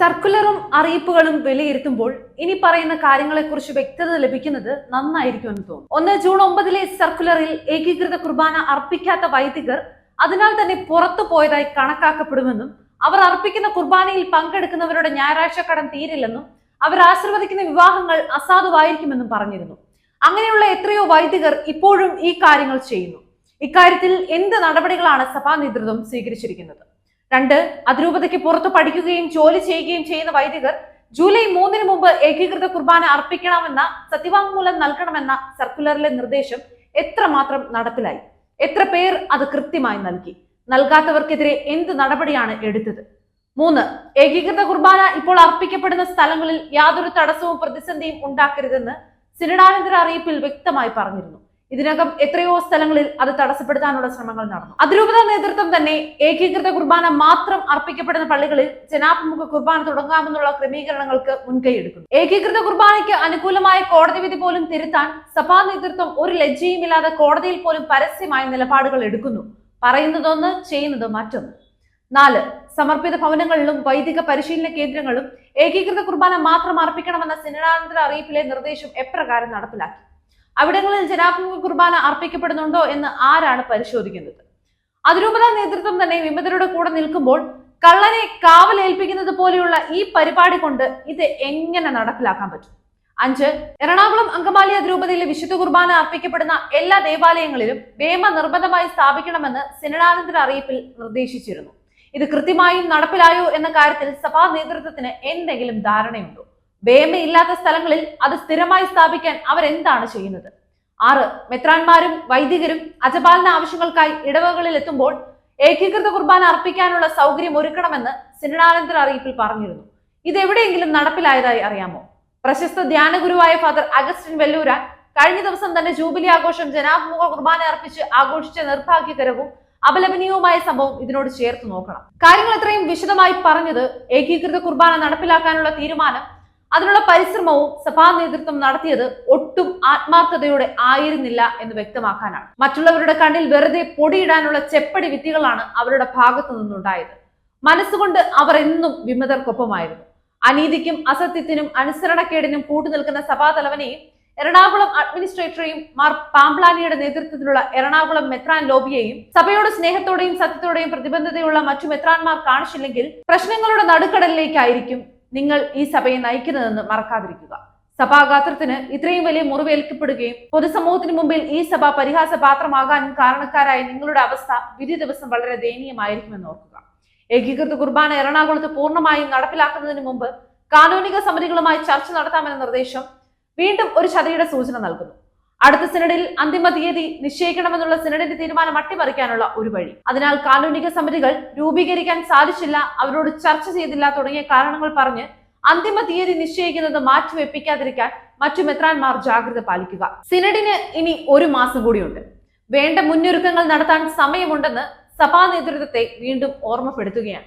സർക്കുലറും അറിയിപ്പുകളും വിലയിരുത്തുമ്പോൾ ഇനി പറയുന്ന കാര്യങ്ങളെക്കുറിച്ച് വ്യക്തത ലഭിക്കുന്നത് നന്നായിരിക്കുമെന്ന് തോന്നുന്നു. ഒന്ന് ജൂൺ ഒമ്പതിലെ സർക്കുലറിൽ ഏകീകൃത കുർബാന അർപ്പിക്കാത്ത വൈദികർ അതിനാൽ തന്നെ പുറത്തു പോയതായി കണക്കാക്കപ്പെടുമെന്നും അവർ അർപ്പിക്കുന്ന കുർബാനയിൽ പങ്കെടുക്കുന്നവരുടെ ഞായറാഴ്ച കടം തീരില്ലെന്നും അവർ ആശീർവദിക്കുന്ന വിവാഹങ്ങൾ അസാധുവായിരിക്കുമെന്നും പറഞ്ഞിരുന്നു. അങ്ങനെയുള്ള എത്രയോ വൈദികർ ഇപ്പോഴും ഈ കാര്യങ്ങൾ ചെയ്യുന്നു. ഇക്കാര്യത്തിൽ എന്ത് നടപടികളാണ് സഭാ നേതൃത്വം സ്വീകരിച്ചിരിക്കുന്നത്? രണ്ട് അതിരൂപതയ്ക്ക് പുറത്ത് പഠിക്കുകയും ജോലി ചെയ്യുകയും ചെയ്യുന്ന വൈദികർ ജൂലൈ മൂന്നിന് മുമ്പ് ഏകീകൃത കുർബാന അർപ്പിക്കണമെന്ന സത്യവാങ്മൂലം നൽകണമെന്ന സർക്കുലറിലെ നിർദ്ദേശം എത്രമാത്രം നടപ്പിലായി? എത്ര പേർ അത് കൃത്യമായി നൽകി? നൽകാത്തവർക്കെതിരെ എന്ത് നടപടിയാണ് എടുത്തത്? മൂന്ന് ഏകീകൃത കുർബാന ഇപ്പോൾ അർപ്പിക്കപ്പെടുന്ന സ്ഥലങ്ങളിൽ യാതൊരു തടസ്സവും പ്രതിസന്ധിയും ഉണ്ടാക്കരുതെന്ന് സിനഡാനന്തര അറിയിപ്പിൽ വ്യക്തമായി പറഞ്ഞിരുന്നു. ഇതിനകം എത്രയോ സ്ഥലങ്ങളിൽ അത് തടസ്സപ്പെടുത്താനുള്ള ശ്രമങ്ങൾ നടന്നു. അതിരൂപത നേതൃത്വം തന്നെ ഏകീകൃത കുർബാന മാത്രം അർപ്പിക്കപ്പെടുന്ന പള്ളികളിൽ ജനാഭിമുഖ കുർബാന തുടങ്ങാമെന്നുള്ള ക്രമീകരണങ്ങൾക്ക് മുൻകൈയെടുക്കുന്നു. ഏകീകൃത കുർബാനയ്ക്ക് അനുകൂലമായ കോടതി വിധി പോലും തിരുത്താൻ സഭാ നേതൃത്വം ഒരു ലജ്ജയുമില്ലാതെ കോടതിയിൽ പോലും പരസ്യമായ നിലപാടുകൾ എടുക്കുന്നു. പറയുന്നതൊന്ന് ചെയ്യുന്നത് മറ്റൊന്ന്. നാല് സമർപ്പിത ഭവനങ്ങളിലും വൈദിക പരിശീലന കേന്ദ്രങ്ങളും ഏകീകൃത കുർബാന മാത്രം അർപ്പിക്കണമെന്ന സിനഡാനന്തര അറിയിപ്പിലെ നിർദ്ദേശം എപ്രകാരം നടപ്പിലാക്കി? അവിടങ്ങളിൽ ജനാഭിമുഖ കുർബാന അർപ്പിക്കപ്പെടുന്നുണ്ടോ എന്ന് ആരാണ് പരിശോധിക്കുന്നത്? അതിരൂപത നേതൃത്വം തന്നെ വിമതരുടെ കൂടെ നിൽക്കുമ്പോൾ കള്ളനെ കാവലേൽപ്പിക്കുന്നത് പോലെയുള്ള ഈ പരിപാടി കൊണ്ട് ഇത് എങ്ങനെ നടപ്പിലാക്കാൻ പറ്റും? അഞ്ച് എറണാകുളം അങ്കമാലി അതിരൂപതയിലെ വിശുദ്ധ കുർബാന അർപ്പിക്കപ്പെടുന്ന എല്ലാ ദേവാലയങ്ങളിലും വേമ നിർബന്ധമായി സ്ഥാപിക്കണമെന്ന് സിനഡാനന്തര അറിയിപ്പിൽ നിർദ്ദേശിച്ചിരുന്നു. ഇത് കൃത്യമായും നടപ്പിലായോ എന്ന കാര്യത്തിൽ സഭാ നേതൃത്വത്തിന് എന്തെങ്കിലും ധാരണയുണ്ടോ? വേമയില്ലാത്ത സ്ഥലങ്ങളിൽ അത് സ്ഥിരമായി സ്ഥാപിക്കാൻ അവരെന്താണ് ചെയ്യുന്നത്? ആറ് മെത്രാന്മാരും വൈദികരും അജപാലന ആവശ്യങ്ങൾക്കായി ഇടവകളിൽ എത്തുമ്പോൾ ഏകീകൃത കുർബാന അർപ്പിക്കാനുള്ള സൗകര്യം ഒരുക്കണമെന്ന് സിനഡാനന്തര അറിയിപ്പിൽ പറഞ്ഞിരുന്നു. ഇത് എവിടെയെങ്കിലും നടപ്പിലായതായി അറിയാമോ? പ്രശസ്ത ധ്യാനഗുരുവായ ഫാദർ അഗസ്റ്റിൻ വെല്ലൂരാൻ കഴിഞ്ഞ ദിവസം തന്നെ ജൂബിലി ആഘോഷം ജനാഭിമുഖ കുർബാന അർപ്പിച്ച് ആഘോഷിച്ച നിർഭാഗ്യകരവും അപലപനീയവുമായ സംഭവം ഇതിനോട് ചേർത്ത് നോക്കണം. കാര്യങ്ങൾ ഇത്രയും വിശദമായി പറഞ്ഞത് ഏകീകൃത കുർബാന നടപ്പിലാക്കാനുള്ള തീരുമാനം അതിനുള്ള പരിശ്രമവും സഭാ നേതൃത്വം നടത്തിയത് ഒട്ടും ആത്മാർത്ഥതയോടെ ആയിരുന്നില്ല എന്ന് വ്യക്തമാക്കാനാണ്. മറ്റുള്ളവരുടെ കണ്ണിൽ വെറുതെ പൊടിയിടാനുള്ള ചെപ്പടി വിദ്യകളാണ് അവരുടെ ഭാഗത്തു നിന്നുണ്ടായത്. മനസ്സുകൊണ്ട് അവർ എന്നും വിമതർക്കൊപ്പമായിരുന്നു. അനീതിക്കും അസത്യത്തിനും അനുസരണക്കേടിനും കൂട്ടുനിൽക്കുന്ന സഭാതലവനെയും എറണാകുളം അഡ്മിനിസ്ട്രേറ്ററെയും മാർ പാംപ്ലാനിയുടെ നേതൃത്വത്തിലുള്ള എറണാകുളം മെത്രാൻ ലോബിയെയും സഭയോട് സ്നേഹത്തോടെയും സത്യത്തോടെയും പ്രതിബദ്ധതയുള്ള മറ്റു മെത്രാൻമാർ കാണിച്ചില്ലെങ്കിൽ പ്രശ്നങ്ങളുടെ നടുക്കടലിലേക്കായിരിക്കും നിങ്ങൾ ഈ സഭയെ നയിക്കുന്നതെന്ന് മറക്കാതിരിക്കുക. സഭാഗാത്രത്തിന് ഇത്രയും വലിയ മുറിവേൽക്കപ്പെടുകയും പൊതുസമൂഹത്തിന് മുമ്പിൽ ഈ സഭ പരിഹാസ പാത്രമാകാനും കാരണക്കാരായ നിങ്ങളുടെ അവസ്ഥ വിധി ദിവസം വളരെ ദയനീയമായിരിക്കുമെന്ന് ഓർക്കുക. ഏകീകൃത കുർബാന എറണാകുളത്ത് പൂർണമായും നടപ്പിലാക്കുന്നതിന് മുമ്പ് കാനൂനിക സമിതികളുമായി ചർച്ച നടത്താമെന്ന നിർദ്ദേശം വീണ്ടും ഒരു ചതിയുടെ സൂചന നൽകുന്നു. അടുത്ത സിനഡിൽ അന്തിമ തീയതി നിശ്ചയിക്കണമെന്നുള്ള സിനഡിന്റെ തീരുമാനം അട്ടിമറിക്കാനുള്ള ഒരു വഴി. അതിനാൽ കാനൂനിക സമിതികൾ രൂപീകരിക്കാൻ സാധിച്ചില്ല അവരോട് ചർച്ച ചെയ്തില്ല തുടങ്ങിയ കാരണങ്ങൾ പറഞ്ഞ് അന്തിമ തീയതി നിശ്ചയിക്കുന്നത് മാറ്റിവെപ്പിക്കാതിരിക്കാൻ മറ്റു മെത്രാൻമാർ ജാഗ്രത പാലിക്കുക. സിനഡിന് ഇനി ഒരു മാസം കൂടിയുണ്ട്. വേണ്ട മുന്നൊരുക്കങ്ങൾ നടത്താൻ സമയമുണ്ടെന്ന് സഭാ നേതൃത്വത്തെ വീണ്ടും ഓർമ്മപ്പെടുത്തുകയാണ്.